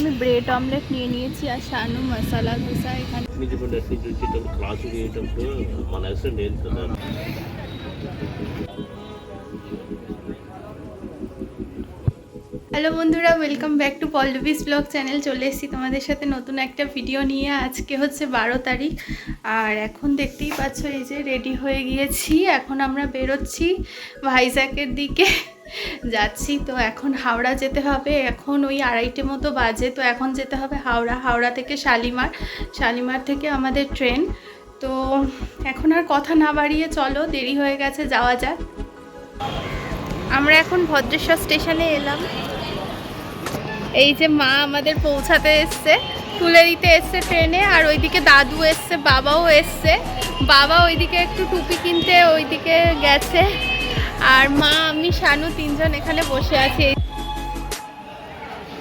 আমি bread omelette নিয়ে নিয়েছি আর শানু মশলা ধোসা এখানে। হ্যালো বন্ধুরা welcome back to Pallavi's blog channel চলে এসেছি তোমাদের সাথে নতুন একটা ভিডিও নিয়ে। আজকে হচ্ছে বারো তারিখ। আর এখন দেখতেই পাচ্ছ এই যে রেডি হয়ে গিয়েছি। এখন আমরা বেরোচ্ছি ভাইজ্যাকের দিকে। যাচ্ছি, তো এখন হাওড়া যেতে হবে। এখন ওই আড়াইটে মতো বাজে, তো এখন যেতে হবে হাওড়া। হাওড়া থেকে শালিমার শালিমার থেকে আমাদের ট্রেন। তো এখন আর কথা না বাড়িয়ে চলো, দেরি হয়ে গেছে, যাওয়া যাক। আমরা এখন ভদ্রেশ্বর স্টেশনে এলাম। এই যে মা আমাদের পৌঁছাতে এসছে, তুলে দিতে এসছে ট্রেনে, আর ওইদিকে দাদু এসছে, বাবাও এসছে। বাবা ওইদিকে একটু টুপি কিনতে, ওইদিকে গেছে। আর মা, আমি, শানু তিনজন এখানে বসে আছে।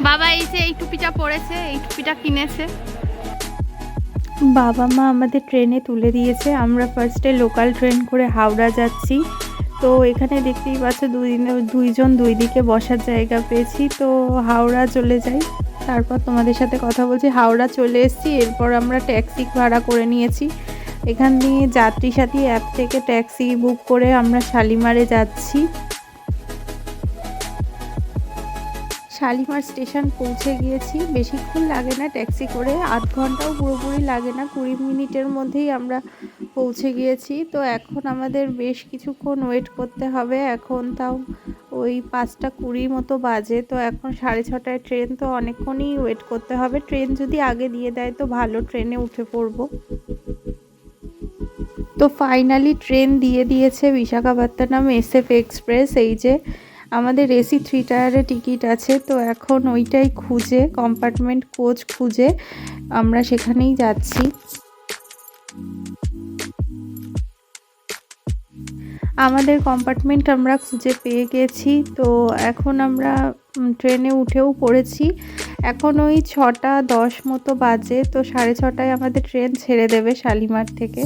বাবা, এই যে এই টুপিটা পরেছে, এই টুপিটা কিনেছে। বাবা, মা আমাদের ট্রেনে তুলে দিয়েছে। আমরা ফার্স্টে লোকাল ট্রেন করে হাওড়া যাচ্ছি। তো এখানে দেখতেই পাচ্ছ, দুই, দুইজন দুই দিকে বসার জায়গা পেয়েছি। তো হাওড়া চলে যাই। তারপর তোমাদের সাথে কথা বলছি। হাওড়া চলে এসেছি, এরপর আমরা ট্যাক্সি ভাড়া করে নিয়েছি। এখান দিয়ে যাত্রী সাথী অ্যাপ থেকে ট্যাক্সি বুক করে আমরা শালিমারে যাচ্ছি। শালিমার স্টেশন পৌঁছে গিয়েছি। বেশিক্ষণ লাগে না ট্যাক্সি করে, আধ ঘন্টাও পুরোপুরি লাগে না। কুড়ি মিনিটের মধ্যেই আমরা পৌঁছে গিয়েছি। তো এখন আমাদের বেশ কিছুক্ষণ ওয়েট করতে হবে। এখন তাও ওই পাঁচটা কুড়ি মতো বাজে। তো এখন সাড়ে ছটায় ট্রেন, তো অনেকক্ষণই ওয়েট করতে হবে। ট্রেন যদি আগে দিয়ে দেয়, তো ভালো ট্রেনে উঠে পড়ব। তো ফাইনালি ট্রেন দিয়ে দিয়েছে বিশাখাপত্তনম এস এফ এক্সপ্রেস এই যে আমাদের এসি থ্রি টায়ারে টিকিট আছে, তো এখন ওইটাই খুঁজে কম্পার্টমেন্ট কোচ খুঁজে আমরা সেখানেই যাচ্ছি। আমাদের কম্পার্টমেন্ট আমরা খুঁজে পেয়ে গেছি, তো এখন আমরা ট্রেনে উঠেও পড়েছি। এখন ওই ছটা দশ মতো বাজে, তো সাড়ে ছটায় আমাদের ট্রেন ছেড়ে দেবে শালিমার থেকে।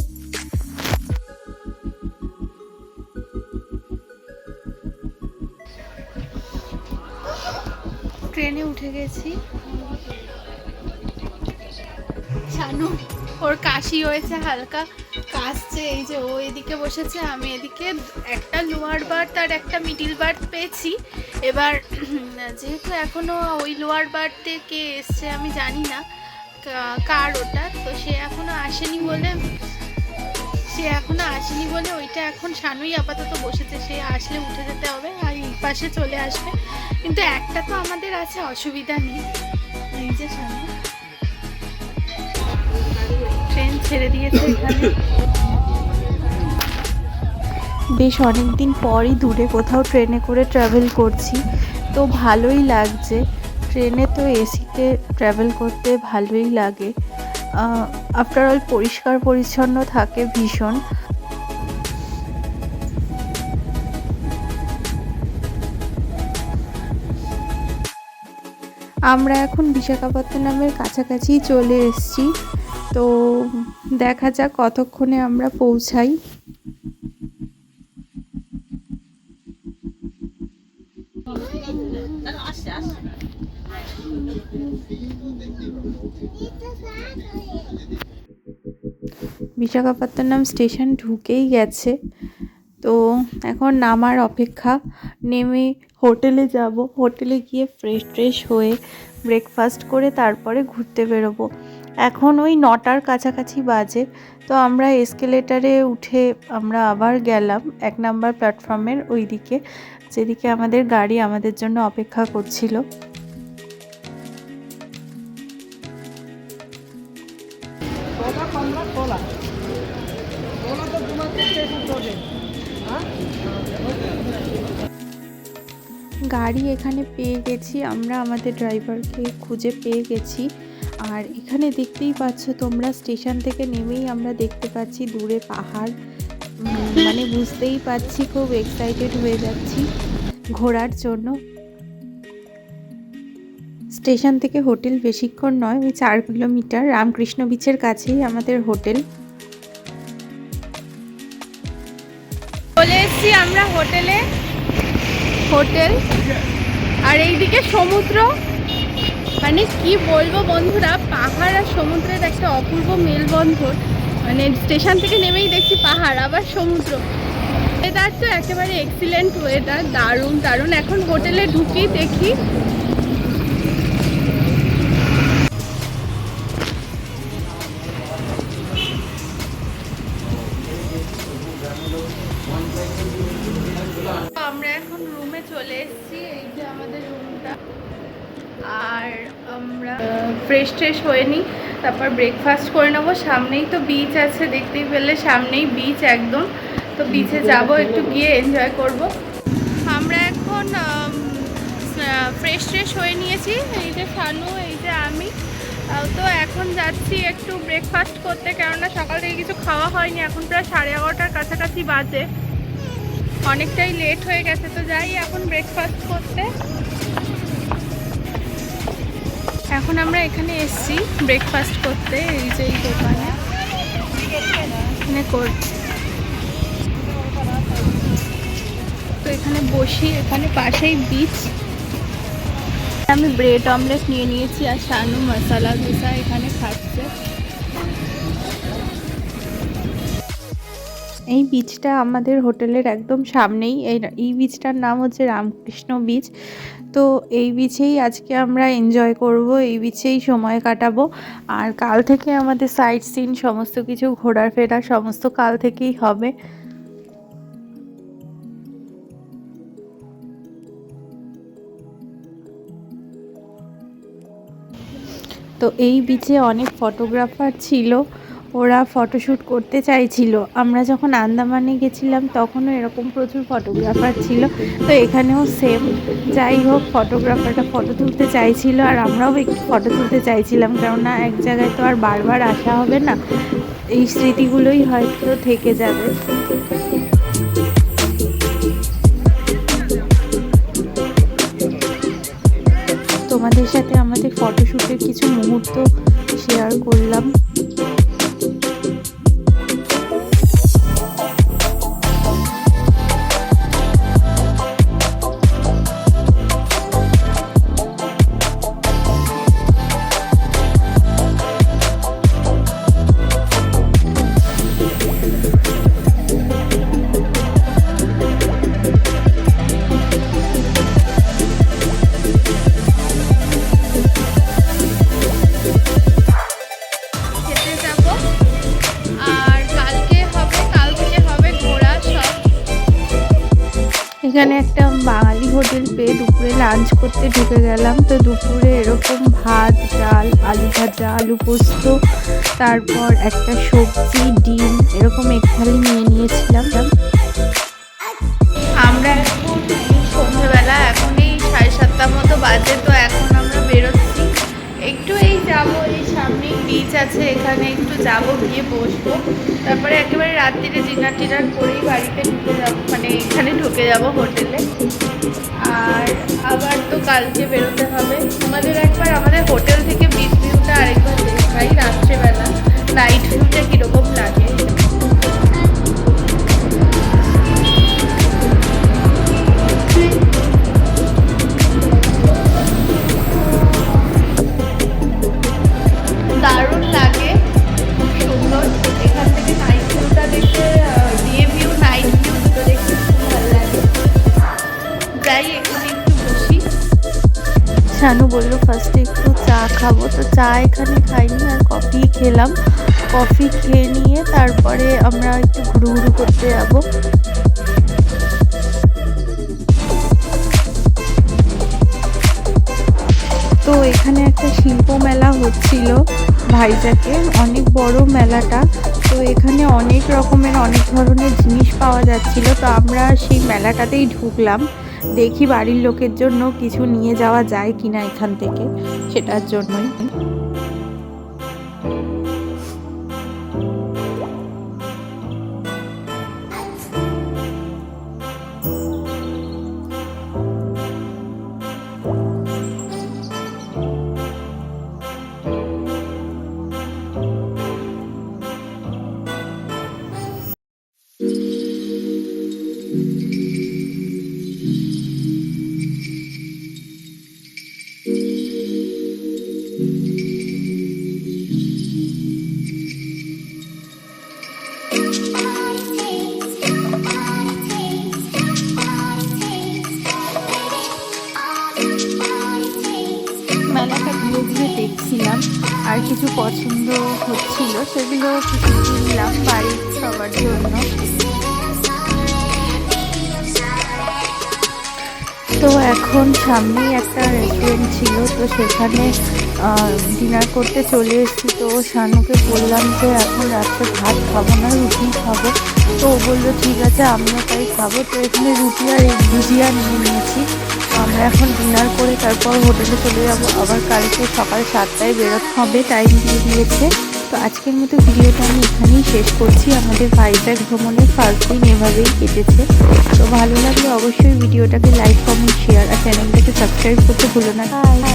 ট্রেনে উঠে গেছি। শানু ওর কাশি হয়েছে, হালকা কাশছে, এই যে ও এদিকে বসেছে, আমি এদিকে। একটা লোয়ার বার্থ আর একটা মিডিল বার্থ পেয়েছি। এবার, যেহেতু এখনও ওই লোয়ার বার্থে কে এসছে আমি জানি না কার ওটা, তো সে এখনও আসেনি বলে সে এখনও আসেনি বলে ওইটা এখন শানুই আপাতত বসেছে। সে আসলে উঠে যেতে হবে আর এই পাশে চলে আসবে। কিন্তু একটা তো আমাদের আছে, অসুবিধা নেই। এই যে শানু ট্রেন ছেড়ে দিয়েছে এখানে। বেশ অনেক দিন পরই দূরে কোথাও ট্রেনে করে ট্রাভেল করছি। তো ভালোই লাগছে। ট্রেনে তো এসিতে ট্রাভেল করতে ভালোই লাগে। আফটার অল পরিষ্কার পরিচ্ছন্ন থাকে ভীষণ। আমরা এখন বিশাখাপত্তনমের কাছাকাছি চলে এসেছি। তো দেখা যাক কতক্ষণে আমরা পৌঁছাই। বিশাখাপত্তনম স্টেশন ঢুকেই গেছে। তো এখন নামার অপেক্ষা, নেমে হোটেলে যাব। হোটেলে গিয়ে ফ্রেশ ট্রেশ হয়ে ব্রেকফাস্ট করে তারপরে ঘুরতে বেরোবো। এখন ওই নটার কাছাকাছি বাজে। তো আমরা এসকেলেটারে উঠে আমরা আবার গেলাম এক নাম্বার প্ল্যাটফর্মের ওই দিকে যেদিকে আমাদের গাড়ি আমাদের জন্য অপেক্ষা করছিল। গাড়ি এখানে পেয়ে গেছি, আমরা আমাদের ড্রাইভারকে খুঁজে পেয়ে গেছি। আর এখানে দেখতেই পাচ্ছ তোমরা, স্টেশন থেকে নেমেই আমরা দেখতে পাচ্ছি দূরে পাহাড়। মানে বুঝতেই পারছি খুব এক্সাইটেড হয়ে যাচ্ছি ঘোরার জন্য। স্টেশন থেকে হোটেল বেশিক্ষণ নয়, ওই চার কিলোমিটার, রামকৃষ্ণ বিচের কাছেই আমাদের হোটেল। চলে এসেছি আমরা হোটেলে। হোটেল। আর এইদিকে সমুদ্র। মানে কি বলব বন্ধুরা, পাহাড় আর সমুদ্রের একটা অপূর্ব মেলবন্ধন। মানে স্টেশন থেকে নেমেই দেখছি পাহাড়, আবার সমুদ্র। ওয়েদার তো একেবারে এক্সিলেন্ট ওয়েদার দারুণ দারুণ। এখন হোটেলে ঢুকি দেখি আমরা ফ্রেশ ট্রেশ হয়ে নিই, তারপর ব্রেকফাস্ট করে নেব। সামনেই তো বিচ আছে, দেখতেই পেলে। সামনেই বিচ একদম। তো বিচে যাব, একটু গিয়ে এনজয় করব। আমরা এখন ফ্রেশ ট্রেশ হয়ে নিয়েছি। এই যে শানু, এই যে আমি। তো এখন যাচ্ছি একটু ব্রেকফাস্ট করতে, কেননা সকাল থেকে কিছু খাওয়া হয়নি। এখন প্রায় সাড়ে এগারোটার কাছাকাছি বাজে। অনেকটাই লেট হয়ে গেছে, তো যাই এখন ব্রেকফাস্ট করতে। এখন আমরা এখানে এসেছি ব্রেকফাস্ট করতে, এই যে এই দোকানে। এখানে তো এখানে বসি, এখানে পাশেই বিচ আমি ব্রেড অমলেট নিয়ে নিয়েছি আর শানু মশলা ধোসা এখানে খাচ্ছে। এই বিচটা আমাদের হোটেলের একদম সামনেই। এই এই বিচটার নাম হচ্ছে রামকৃষ্ণ বিচ তো এই বিচেই আজকে আমরা এনজয় করব, এই বিচেই সময় কাটাবো। আর কাল থেকে আমাদের সাইট সিন সমস্ত কিছু ঘোরার ফেরা সমস্ত কাল থেকেই হবে। তো এই বিচে অনেক ফটোগ্রাফার ছিল। ওরা ফটোশ্যুট করতে চাইছিল। আমরা যখন আন্দামানে গেছিলাম, তখনও এরকম প্রচুর ফটোগ্রাফার ছিল। তো এখানেও সেম যাই হোক ফটোগ্রাফারটা ফটো তুলতে চাইছিল আর আমরাও একটু ফটো তুলতে চাইছিলাম। কেননা এক জায়গায় তো আর বারবার আসা হবে না। এই স্মৃতিগুলোই হয়তো থেকে যাবে। তোমাদের সাথে আমাদের ফটোশ্যুটের কিছু মুহূর্ত শেয়ার করলাম। এখানে একটা বাঙালি হোটেল পেয়ে দুপুরে লাঞ্চ করতে ঢুকে গেলাম। তো দুপুরে এরকম ভাত, ডাল, আলু ভাজা, আলু পোস্ত, তারপর একটা সবজি, ডিম, এরকম এক থালি নিয়ে নিয়েছিলাম। আমরা এখন সন্ধ্যেবেলা, এখন এই সাড়ে সাতটার মতো বাজে, তো এখন আছে, এখানে একটু যাব, গিয়ে বসবো। তারপরে একেবারে রাত্রিরে ডিনার টিনার করেই বাড়িতে ঢুকে যাব মানে এখানে ঢুকে যাব হোটেলে। আর আবার তো কালকে বেরোতে হবে। আমাদের একবার আমাদের হোটেল থেকে বিচ ভিউটা আরেকবার দেখাই রাত্রেবেলা। নাইট ভিউটা কীরকম লাগে? শানু বলল, ফার্স্টে একটু চা খাব। তো চা এখানে খাইনি, আর কফি খেলাম। কফি খেয়ে নিয়ে তারপরে আমরা একটু ঘুরু ঘুরু করতে যাব। তো এখানে একটা শিল্প মেলা হচ্ছিল ভাইজাকে, অনেক বড় মেলাটা। তো এখানে অনেক রকমের, অনেক ধরনের জিনিস পাওয়া যাচ্ছিল। তো আমরা সেই মেলাটাতেই ঢুকলাম। দেখি বাড়ির লোকের জন্য কিছু নিয়ে যাওয়া যায় কিনা এখান থেকে সেটার জন্যই। হচ্ছিল, সেগুলো কিনলাম বাড়ির সবার জন্য। তো এখন সামনেই একটা রেস্টুরেন্ট ছিল, তো সেখানে ডিনার করতে চলে এসেছি। তো শানুকে বললাম যে, এখন রাত্রে ভাত খাব না, রুটি খাব। তো ও বলল, ঠিক আছে, আমিও তাই খাব। তো এখানে রুটি আর ভুজিয়া নিয়ে নিয়েছি আমরা এখন ডিনার করে তারপর হোটেলে চলে যাব। আবার কালকে সকাল সাতটায় বেরোতে হবে টাইম দিয়ে দিয়েছে। তো আজকের মতো ভিডিওটা আমি এখানেই শেষ করছি। আমাদের ভাইজ্যাক ভ্রমণের ফার্স্ট দিন এভাবেই কেটেছে। তো ভালো লাগলে অবশ্যই ভিডিওটাকে লাইক কমেন্ট শেয়ার আর চ্যানেলটাকে সাবস্ক্রাইব করতে ভুলো না।